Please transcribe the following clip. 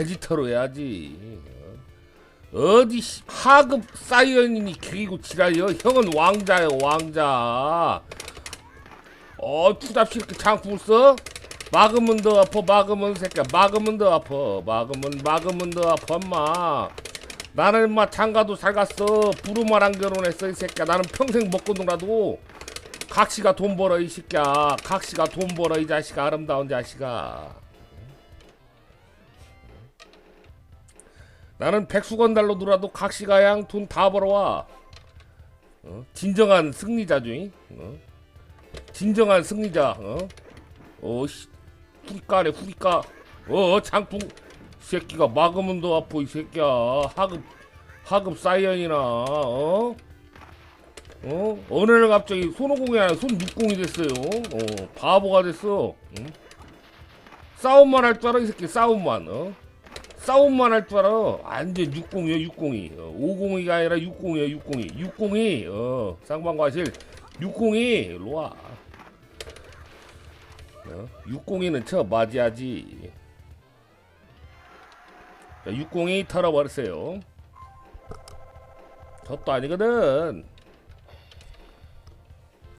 베지터로 해야지. 어디 씨, 하급 사이언이니 귀고 지랄이여. 형은 왕자요 왕자. 어 투잡시 이렇게 장풍 써? 막으면 더 아파 막으면 새끼야 막으면 더 아파 막으면 막으면 더 아파 엄마 나는 인마 장가도 살갔어 부르마랑 결혼했어 이 새끼야 나는 평생 먹고 놀아도 각시가 돈 벌어 이 새끼야 각시가 돈 벌어 이 자식아 아름다운 자식아 나는 백수건 달로 놀아도 각시가 양 돈 다 벌어와 어? 진정한 승리자주의 어? 진정한 승리자 어? 어 씨 후리까네 후리까 어 장풍 이 새끼가 막으면 더 아파 이 새끼야 하급 하급 사이언이나 어? 어? 어느 날 갑자기 손오공이 아니라 손육공이 됐어요 어 바보가 됐어 응? 싸움만 할 줄 알아 이 새끼 싸움만 어? 싸움만 할 줄 알아 완전 육공이야 육공이 어, 오공이가 아니라 육공이야 육공이 육공이 어 쌍방과실 육공이 일로 와 어? 602는 쳐 맞이하지. 자, 602 털어버렸어요. 저도 아니거든.